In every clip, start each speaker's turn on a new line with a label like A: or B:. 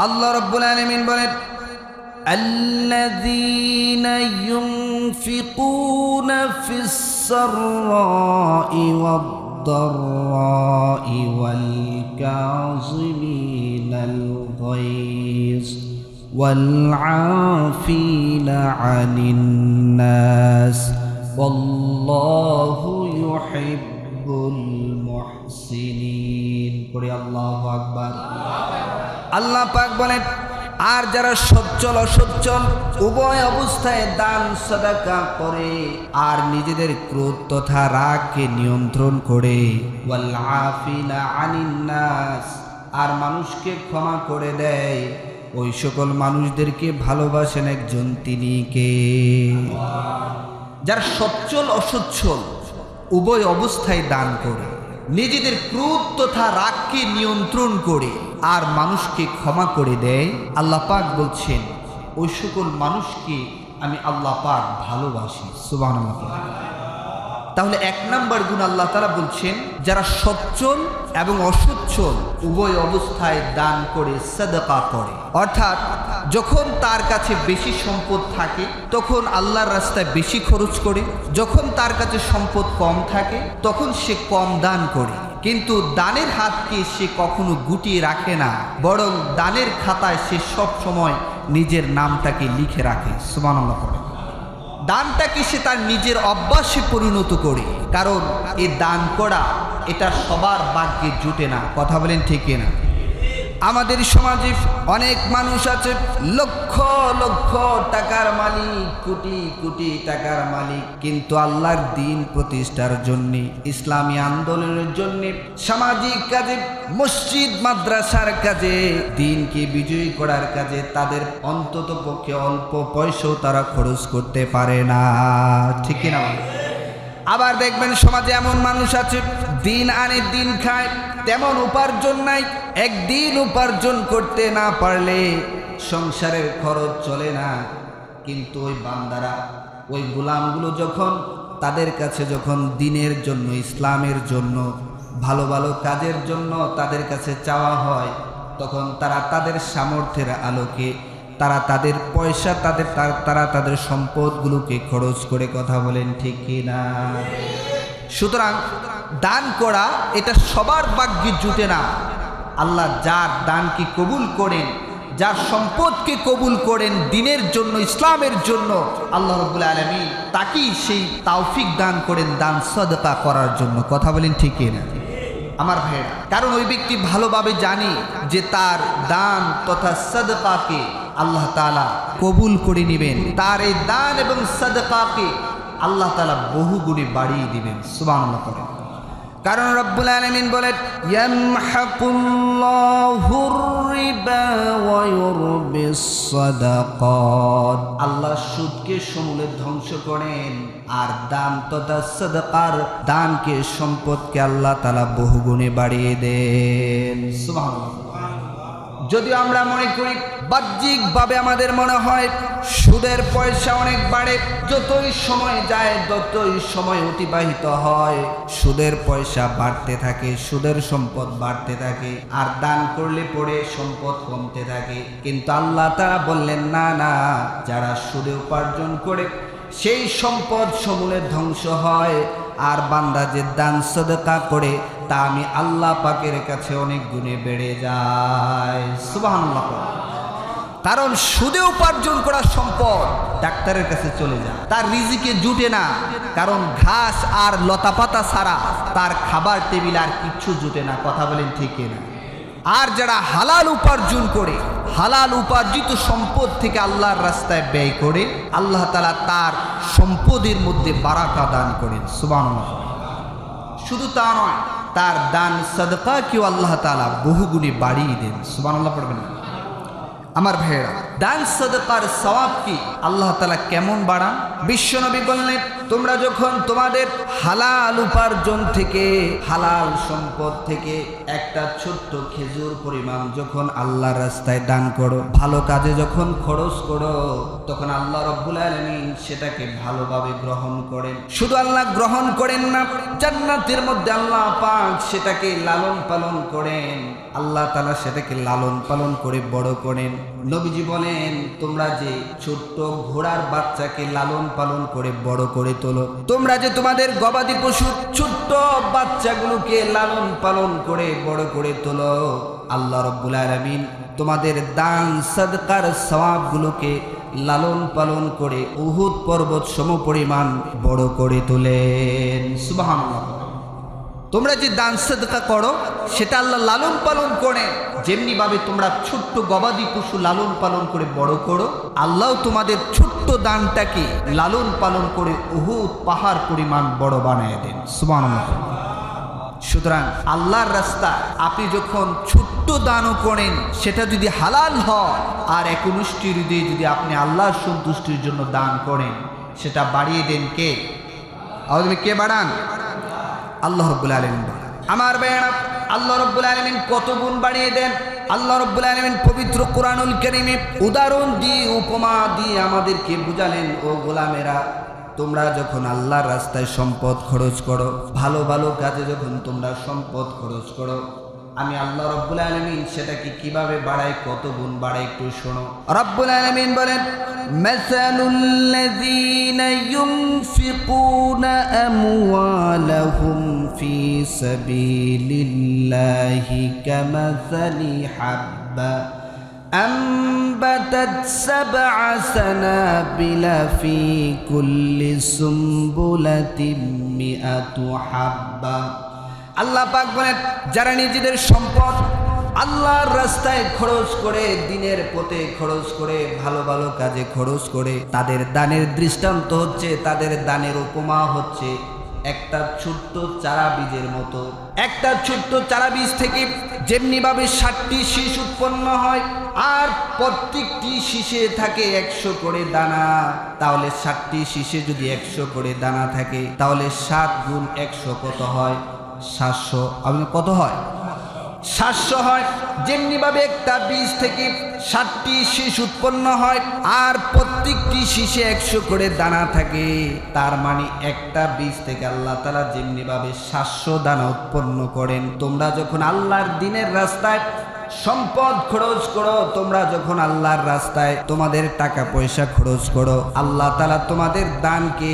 A: আল্লাহ রব্বুল আলমিন বলেন الذين ينفقون في السراء والضراء والكاظمين الغيظ والعافين عن الناس والله يحب المحسنين قل الله أكبر আল্লাহ পাক বলেন, আর যারা সচ্ছল অসচ্ছল, উভয় অবস্থায় দান, সদাকা করে, আর নিজেদের ক্রোধ তথা রাগকে নিয়ন্ত্রণ করে। আর মানুষকে ক্ষমা করে দেয়। ওই সকল মানুষদেরকে ভালোবাসেন একজন তিনি কে যারা সচ্ছল অসচ্ছল, উভয় অবস্থায় দান করে। নিজেদের ক্রোধ তথা রাগকে নিয়ন্ত্রণ করে আর মানুষকে ক্ষমা করে দেয়। আল্লাহ পাক বলছেন, ওই সকল মানুষকে আমি আল্লাহ পাক ভালোবাসি। সুবাহ তাহলে এক নাম্বার গুণ আল্লাহ তারা বলছেন, যারা সচ্ছল এবং অসচ্ছল উভয় অবস্থায় দান করে, সাদাকা করে। অর্থাৎ যখন তার কাছে বেশি সম্পদ থাকে, তখন আল্লাহর রাস্তায় বেশি খরচ করে। যখন তার কাছে সম্পদ কম থাকে, তখন সে কম দান করে। কিন্তু দানের হাতকে সে কখনো গুটিয়ে রাখে না, বরং দানের খাতায় সে সব সময় নিজের নামটাকে লিখে রাখে। সুমানাল্লাহ করে দানটাকে সে তার নিজের অভ্যাসে পরিণত করে? কারণ এ দান করা এটা সবার ভাগ্যে জুটে না। কথা বলেন ঠিক না আমাদের সমাজে অনেক মানুষ আছে, লক্ষ লক্ষ টাকার মালিক, কোটি কোটি টাকার মালিক কিন্তু আল্লাহর দিন প্রতিষ্ঠার জন্য, ইসলামী আন্দোলনের জন্য, সামাজিক কাজে, মসজিদ, মাদ্রাসার কাজে, দিনকে বিজয়ী করার কাজে তাদের অন্তত পক্ষে অল্প পয়সাও তারা খরচ করতে পারে না ঠিক না? আবার দেখবেন সমাজে এমন মানুষ আছে, দিন আনে দিন খায়, তেমন উপার্জন নাই, একদিন উপার্জন করতে না পারলে সংসারের খরচ চলে না। কিন্তু ওই বান্দারা, ওই গোলামগুলো যখন তাদের কাছে যখন দিনের জন্য, ইসলামের জন্য, ভালো ভালো কাজের জন্য তাদের কাছে চাওয়া হয়, তখন তারা তাদের সামর্থ্যের আলোকে তারা তাদের পয়সা, তাদের তারা তাদের সম্পদগুলোকে খরচ করে কথা বলেন, ঠিক কি না? সুতরাং দান করা, এটা সবার ভাগ্যে জুটে না। আল্লাহ যার দানকে কবুল করেন, যার সম্পদকে কবুল করেন দিনের জন্য, ইসলামের জন্য, আল্লাহ রবুল্লা আলমী তাকেই সেই তাওফিক দান করেন, দান সদকা করার জন্য। কথা বলেন, ঠিক না? আমার ভাইয়েরা, কারণ ওই ব্যক্তি ভালোভাবে জানে যে তার দান তথা সদকাকে আল্লাহ তালা কবুল করে নেবেন। তার এই দান এবং সদকাকে আল্লাহ তালা বহু গুণে বাড়িয়ে দিবেন। সুবান করেন কারণ রব্বুল আলমিন বলেন আল্লাহ সুদকে সমূলে ধ্বংস করেন আর দান তথা সাদাকার দানকে সম্পদকে আল্লাহ তাআলা বহুগুণে বাড়িয়ে দেন। সুবহানাল্লাহ। যদিও আমরা মনে করি বাহ্যিকভাবে আমাদের মনে হয় সুদের পয়সা অনেক বাড়ে, যতই সময় যায়, ততই সময় অতিবাহিত হয়। সুদের পয়সা বাড়তে থাকে, সুদের সম্পদ বাড়তে থাকে, আর দান করলে পরে সম্পদ কমতে থাকে। কিন্তু আল্লাহ তারা বললেন, না না, যারা সুদে উপার্জন করে, সেই সম্পদ সমূলে ধ্বংস হয়, আর বান্দা যে দান সদকা করে তা আমি আল্লাহ পাকের কাছে অনেক গুণে বেড়ে যায় সুবহানাল্লাহ। কারণ সুদে উপার্জন করা সম্পদ ডাক্তারের কাছে চলে যায়। তার রিজিকে জুটে না। কারণ ঘাস আর লতাপাতা ছাড়া তার খাবার টেবিল আর কিচ্ছু জুটে না। কথা বলেন ঠিক না আর যারা হালাল উপার্জন করে, হালাল উপার্জিত সম্পদ থেকে আল্লাহর রাস্তায় ব্যয় করে, আল্লাহ তালা তার সম্পদের মধ্যে বারাকা দান করেন। সুবান শুধু তা নয় তার দান সদকা কেউ আল্লাহ তালা বহুগুণে বাড়িয়ে দেন। সুবান আল্লাহ পড়বেন আমার ভাইয়েরা দান সদকার সওয়াব কি? আল্লাহ তালা কেমন বাড়ান? বিশ্বনবী বললেন, তোমরা যখন তোমাদের হালাল উপার্জন থেকে, হালাল সম্পদ থেকে একটা ছোট্ট খেজুর পরিমাণ যখন আল্লাহর রাস্তায় দান করো, ভালো কাজে যখন খরচ করো, তখন আল্লাহ রব্বুল আলমিন সেটাকে ভালোভাবে গ্রহণ করেন। শুধু আল্লাহ গ্রহণ করেন না, জান্নাতের মধ্যে আল্লাহ পাক সেটাকে লালন পালন করেন। আল্লাহ তালা সেটাকে লালন পালন করে বড় করেন। নবীজি বলেন তোমরা যে ছোট্ট ঘোড়ার বাচ্চাকে লালন পালন করে বড় করে তোলো, তোমরা যে তোমাদের গবাদি পশুর ছোট্ট বাচ্চাগুলোকে লালন পালন করে বড় করে তোলো, আল্লাহ রব্বুল আলমিন তোমাদের দান, সদকার সওয়াবগুলোকে লালন পালন করে উহুদ পর্বত সম পরিমাণ বড় করে তোলেন। সুবহানাল্লাহ। তোমরা যে দান সদকা করো, সেটা আল্লাহ লালন পালন করে। যেমনি ভাবে তোমরা ছোট্ট গবাদি পশু লালন পালন করে বড় করো, আল্লাহ তোমাদের ছোট্ট দানটাকে লালন পালন করে উহুদ পাহাড় পরিমাণ বড় বানিয়ে দেন। সুবহানাল্লাহ। সুতরাং আল্লাহর রাস্তা, আপনি যখন ছোট্ট দানও করেন, সেটা যদি হালাল হয়, আর একনুষ্টি হৃদয়ে যদি আপনি আল্লাহর সন্তুষ্টির জন্য দান করেন, সেটা বাড়িয়ে দেন কে? কে বাড়ান? আল্লাহ রব্বুল আলমিন আমার বেড়া আল্লাহ রব্বুল আলমিন কত গুণ বাড়িয়ে দেন। আল্লাহ রব্বুল আলমিন পবিত্র কোরআনুল করিমে উদাহরণ দিয়ে, উপমা দিয়ে আমাদেরকে বুঝালেন, ও গোলামেরা, তোমরা যখন আল্লাহর রাস্তায় সম্পদ খরচ করো, ভালো ভালো কাজে যখন তোমরা সম্পদ খরচ করো আমি আল্লাহ রব্বুল আলমিন সেটাকে কিভাবে বাড়াই কত গুণ বাড়াই একটু শোনো রব্বুল আলমিন বলেন مثل الذين ينفقون أموالهم في سبيل الله كمثل حبة أنبتت سبع سنابل في كل سنبلة مئة حبة আল্লাহ পাক বলেন, যারা নিজেদের সম্পদ আল্লাহর রাস্তায় খরচ করে, দিনের পথে খরচ করে, ভালো ভালো কাজে খরচ করে, তাদের দানের দৃষ্টান্ত হচ্ছে, তাদের দানের উপমা হচ্ছে একটা ছোট্ট চারা বীজের মতো। একটা ছোট্ট চারা বীজ থেকে যেমনিভাবে ষাটটি শীষ উৎপন্ন হয়, আর প্রত্যেকটি শীষে থাকে একশো করে দানা। তাহলে ষাটটি শীষে যদি একশো করে দানা থাকে, তাহলে সাত গুণ একশো কত হয়? সাতশো। আপনি কত হয়? সাতশো হয়। যেমনিভাবে একটা বীজ থেকে ষাটটি শীষ উৎপন্ন হয়, আর প্রত্যেকটি শীষে একশো করে দানা থাকে। তার মানে একটা বীজ থেকে আল্লাহ তালা যেমনিভাবে সাতশো দানা উৎপন্ন করেন, তোমরা যখন আল্লাহর দিনের রাস্তায় সম্পদ খরচ করো, তোমরা যখন আল্লাহর রাস্তায় তোমাদের টাকা পয়সা খরচ করো, আল্লাহ তালা তোমাদের দানকে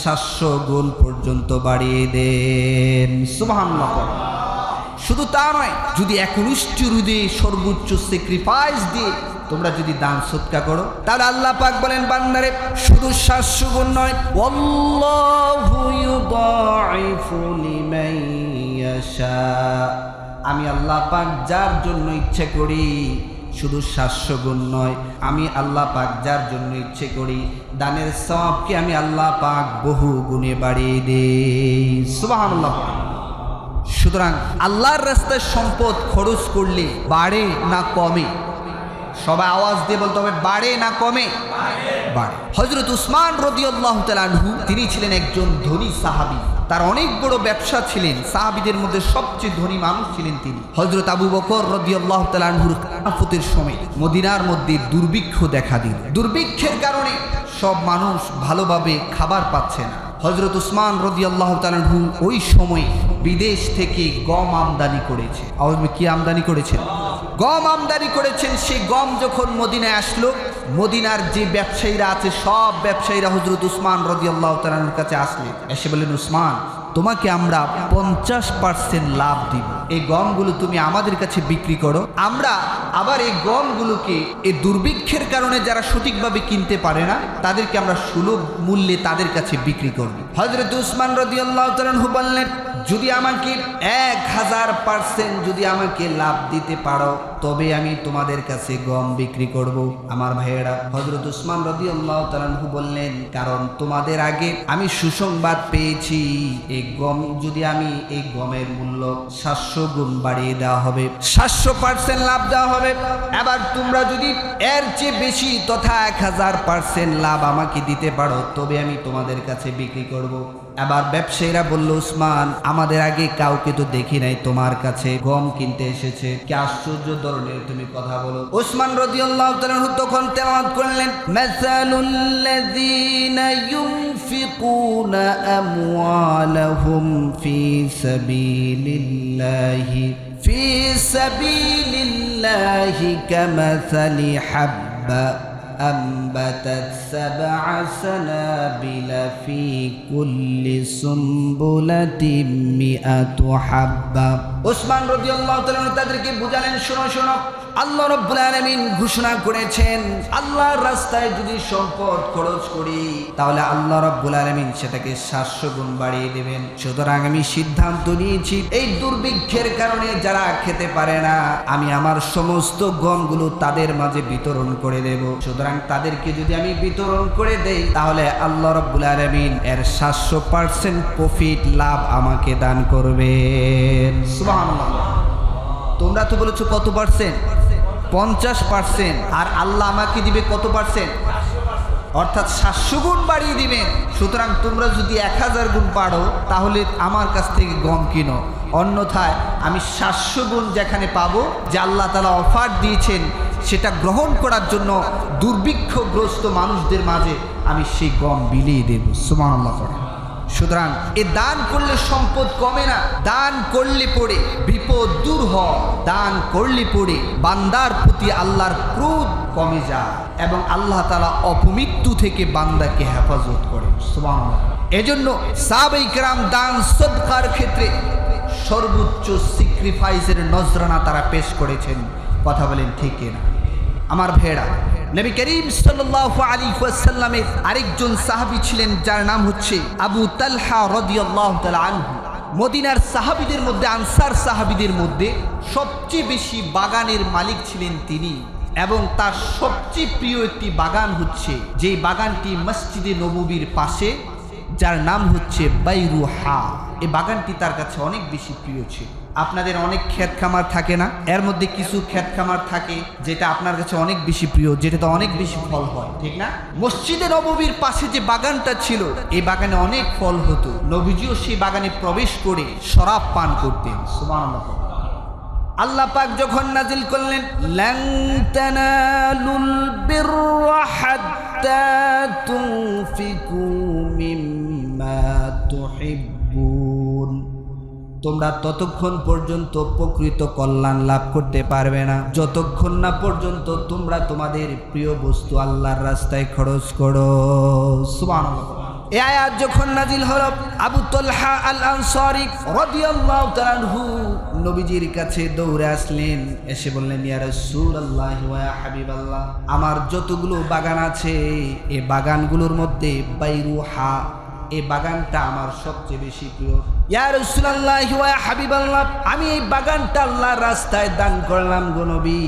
A: সাতশো গুণ পর্যন্ত বাড়িয়ে দেন। সুবহানাল্লাহ শুধু তা নয়, যদি একনিষ্ঠ হৃদয়ে সর্বোচ্চ স্যাক্রিফাইস দিয়ে তোমরা যদি দান সৎকা করো, তাহলে আল্লাহ পাক বলেন, বান্দারে, শুধু সাতশো গুণ নয় ইয়াশা। আমি আল্লাহ পাক যার জন্য ইচ্ছে করি, শুধু সাতশো গুণ নয়, আমি আল্লাহ পাক যার জন্য ইচ্ছে করি, দানের সবকে আমি আল্লাহ পাক বহু গুণে বাড়িয়ে দেই। সুবহানাল্লাহ। সুতরাং আল্লাহর রাস্তায় সম্পদ খরচ করলে বাড়ে না কমে? সবাই আওয়াজ দিয়ে বলতে হবে, বাড়ে না কমে? বাড়ে হজরত উসমান রদিউল্লাহ তালানহু তিনি ছিলেন একজন ধনী সাহাবি। তার অনেক বড় ব্যবসা ছিলেন, সাহাবিদের মধ্যে সবচেয়ে ধনী মানুষ ছিলেন তিনি। হজরত আবু বকর রদিউল্লাহ তালানহুর কাফতের সময় মদিনার মধ্যে দুর্ভিক্ষ দেখা দিল। দুর্ভিক্ষের কারণে সব মানুষ ভালোভাবে খাবার পাচ্ছে না। হজরত উসমান রদি আল্লাহ তালু ওই সময় বিদেশ থেকে গম আমদানি করেছে। কি আমদানি করেছেন? গম আমদানি করেছেন। সেই গম যখন মদিনায় আসলো মদিনার যে ব্যবসায়ীরা আছে, সব ব্যবসায়ীরা হজরত উসমান রদি আল্লাহ তালুর কাছে আসলেন এসে বললেন, উসমান, তোমাকে আমরা পঞ্চাশ পার্সেন্ট লাভ দিব। এই গমগুলো তুমি আমাদের কাছে বিক্রি করো। আমরা আবার এই গমগুলোকে এই দুর্ভিক্ষের কারণে যারা সঠিকভাবে কিনতে পারে না, তাদেরকে আমরা সুলভ মূল্যে তাদের কাছে বিক্রি করব। হজরত উসমান রদিয়াল্লাহ তালহু বললেন, যদি আমাকে এক হাজার পার্সেন্ট যদি আমাকে লাভ দিতে পারো তবে আমি তোমাদের কাছে গম বিক্রি করব। আমার ভাইয়েরা হজরত উসমান রদিয়াল্লাহ তালহু বললেন, কারণ তোমাদের আগে আমি সুসংবাদ পেয়েছি। এই গম, যদি আমি এই গমের মূল্য সাতশো গুণ বাড়িয়ে দেওয়া হবে, সাতশো পার্সেন্ট লাভ দেওয়া হবে। এবার তোমরা যদি এর চেয়ে বেশি তথা এক হাজার পার্সেন্ট লাভ আমাকে দিতে পারো, তবে আমি তোমাদের কাছে বিক্রি করব। এবার ব্যবসায়ীরা বলল, উসমান, আমাদের আগে কাউকে তো দেখি নাই তোমার কাছে। গম কিনতে এসেছে। কি আশ্চর্য ধরনের তুমি কথা বলো। উসমান রাদিয়াল্লাহু তাআলা তখন তেলাওয়াত করলেন মাসালুল্লাযীনা ইউনফিকুনা আমওয়ালাহুম ফি সাবিলিল্লাহি ফি সাবিলিল্লাহি কামাসালি হাব্বা। أنبتت سبع سنابل في كل سنبلة مئة حبة ওসমান রাদিয়াল্লাহু তাআলা তাদেরকে বুঝালেন শোনো শোনো আল্লাহ রাব্বুল আলামিন ঘোষণা করেছেন আল্লাহর রাস্তায় যদি সম্পদ খরচ করি তাহলে আল্লাহ রাব্বুল আলামিন সেটাকে 700 গুণ বাড়িয়ে দেবেন সুতরাং আমি সিদ্ধান্ত নিয়েছি এই দুর্ভিক্ষের কারণে যারা খেতে পারে না আমি আমার সমস্ত গমগুলো তাদের মাঝে বিতরণ করে দেব সুতরাং তাদেরকে যদি আমি বিতরণ করে দেই, তাহলে আল্লাহ রাব্বুল আলামিন এর 700% প্রফিট লাভ আমাকে দান সুবহানাল্লাহ। তোমরা তো বলেছ কত পার্সেন্ট পঞ্চাশ পার্সেন্ট আর আল্লাহ আমাকে দিবে কত পার্সেন্ট অর্থাৎ সাতশো গুণ বাড়িয়ে দিবেন। সুতরাং তোমরা যদি এক হাজার গুণ পারো তাহলে আমার কাছ থেকে গম কিনো। অন্যথায় আমি সাতশো গুণ যেখানে পাবো, যে আল্লাহ তালা অফার দিয়েছেন সেটা গ্রহণ করার জন্য দুর্ভিক্ষগ্রস্ত মানুষদের মাঝে আমি সেই গম বিলিয়ে দেব সুমান আল্লাহ সুতরাং এ দান করলে সম্পদ কমে না, দান করলে পড়ে, বিপদ দূর হয় দান করলে পড়ে, বান্দার প্রতি আল্লাহর ক্রোধ কমে যায় এবং আল্লাহ তালা অপমৃত্যু থেকে বান্দাকে হেফাজত করে, সুবহানাল্লাহ। এজন্য সাবেকরাম দান সৎকার ক্ষেত্রে সর্বোচ্চ সিক্রিফাইসের নজরানা তারা পেশ করেছেন। কথা বলেন, ঠিক না আমার ভেড়া। নবী করিম আলাইহি ওয়াসাল্লামের আরেকজন সাহাবী ছিলেন, যার নাম হচ্ছে আবু তালহা রাদিয়াল্লাহু আনহু। মদিনার সাহাবীদের মধ্যে, আনসার সাহাবীদের মধ্যে সবচেয়ে বেশি বাগানের মালিক ছিলেন তিনি এবং তার সবচেয়ে প্রিয় একটি বাগান হচ্ছে যেই বাগানটি মসজিদে নববীর পাশে, যার নাম হচ্ছে বাইরুহা। এই বাগানটি তার কাছে অনেক বেশি প্রিয় ছিল। আপনাদের অনেক ক্ষেত খামার থাকে না? এর মধ্যে কিছু ক্ষেত খামার থাকে যেটা আপনার কাছে অনেক বেশি প্রিয়, যেটাতে অনেক বেশি ফল হয়, ঠিক না? মসজিদে নববীর পাশে যে বাগানটা ছিল, এই বাগানে অনেক ফল হতো। নবীজিও সেই বাগানে প্রবেশ করে শরাব পান করতেন। সুবহানাল্লাহ। আল্লাহ পাক যখন নাজিল করলেন, লান তানালুল বিররা হাত্তা মিম্মা তোমরা ততক্ষণ পর্যন্ত প্রকৃত কল্যাণ লাভ করতে পারবে না। যতক্ষণ না পর্যন্ত তোমরা তোমাদের প্রিয় বস্তু আল্লাহর রাস্তায় খরচ করো। সুবহানাল্লাহ। এই আয়াত যখন নাজিল হলো, আবু তলহা আল আনসারি রাদিয়াল্লাহু নবীজির কাছে দৌড়ে আসলেন। এসে বললেন, ইয়া রাসূলুল্লাহ ওয়া ইয়া হাবিবাল্লাহ, আমার যতগুলো বাগান আছে এই বাগানগুলোর মধ্যে বাইরুহা, এ বাগানটা আমার সবচেয়ে বেশি প্রিয়। আমি এই বাগানটা আল্লাহর রাস্তায় দান করলাম গো নবী।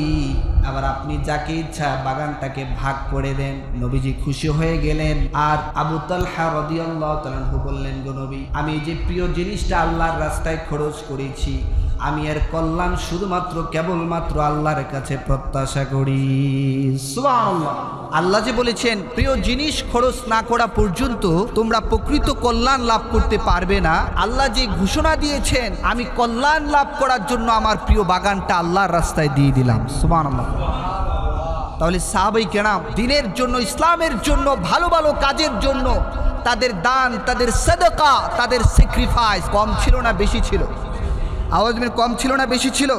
A: আবার আপনি যাকে ইচ্ছা বাগানটাকে ভাগ করে দেন, নবীজি খুশি হয়ে গেলেন। আর আবু তালহা রদিয়াল্লাহ তাআলা বললেন, গো নবী, আমি যে প্রিয় জিনিসটা আল্লাহর রাস্তায় খরচ করেছি আমি এর কল্যাণ শুধুমাত্র কেবলমাত্র আল্লাহর কাছে প্রত্যাশা করি। আল্লাহ যে বলেছেন প্রিয় জিনিস খরচ না করা পর্যন্ত তোমরা প্রকৃত কল্যাণ লাভ করতে পারবে না। আল্লাহ যে ঘোষণা দিয়েছেন আমি কল্যাণ লাভ করার জন্য আমার প্রিয় বাগানটা আল্লাহর রাস্তায় দিয়ে দিলাম। সুবহানাল্লাহ। তাহলে সাহাবাই কেরাম দিনের জন্য ইসলামের জন্য ভালো ভালো কাজের জন্য তাদের দান তাদের সদকা তাদের স্যাক্রিফাইস কম ছিল না বেশি ছিল? আওয়াজ মেরে কম ছিল না বেশি ছিল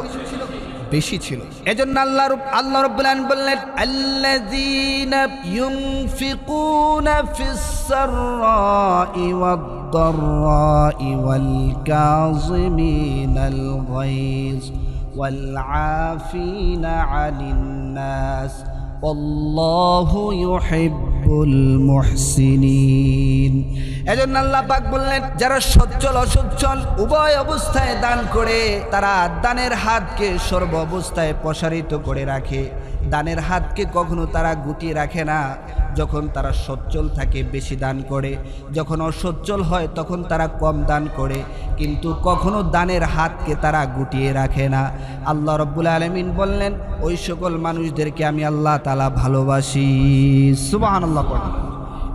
A: বেশি ছিল এজন্য আল্লাহ রব- আল্লাহ রব্বুল আলামিন বললেন আল্লাযীনা ইউনফিকুনা ফিস সাররাই ওয়াদ দাররাই ওয়াল কাযিমিনাল গায়জ والعافين عن الناس অল্লাহু ইউহিব্বুল মুহসিনিন। এজন্য আল্লাহ পাক বললেন, যারা সচ্ছল অসচ্ছল উভয় অবস্থায় দান করে, তারা দানের হাতকে সর্ব অবস্থায় প্রসারিত করে রাখে। দানের হাতকে কখনো তারা গুটিয়ে রাখে না। যখন তারা সচ্ছল থাকে, বেশি দান করে। যখন অসচ্ছল হয়, তখন তারা কম দান করে। কিন্তু কখনো দানের হাতকে তারা গুটিয়ে রাখে না। আল্লাহ রব্বুল আলমিন বললেন, ওই সকল মানুষদেরকে আমি আল্লাহ তালা ভালোবাসি। সুবাহান আল্লাহ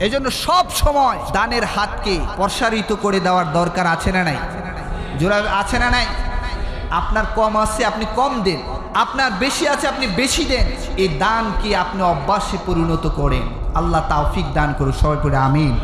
A: এই জন্য সব সময় দানের হাতকে প্রসারিত করে দেওয়ার দরকার আছে না নাই? জোড়া আছে না নাই? আপনার কম আছে, আপনি কম দেন। আপনার বেশি আছে, আপনি বেশি দেন। এই দান কি আপনি অভ্যাসে পরিণত করেন? আল্লাহ তাওফিক দান করুন সবাই করে আমিন।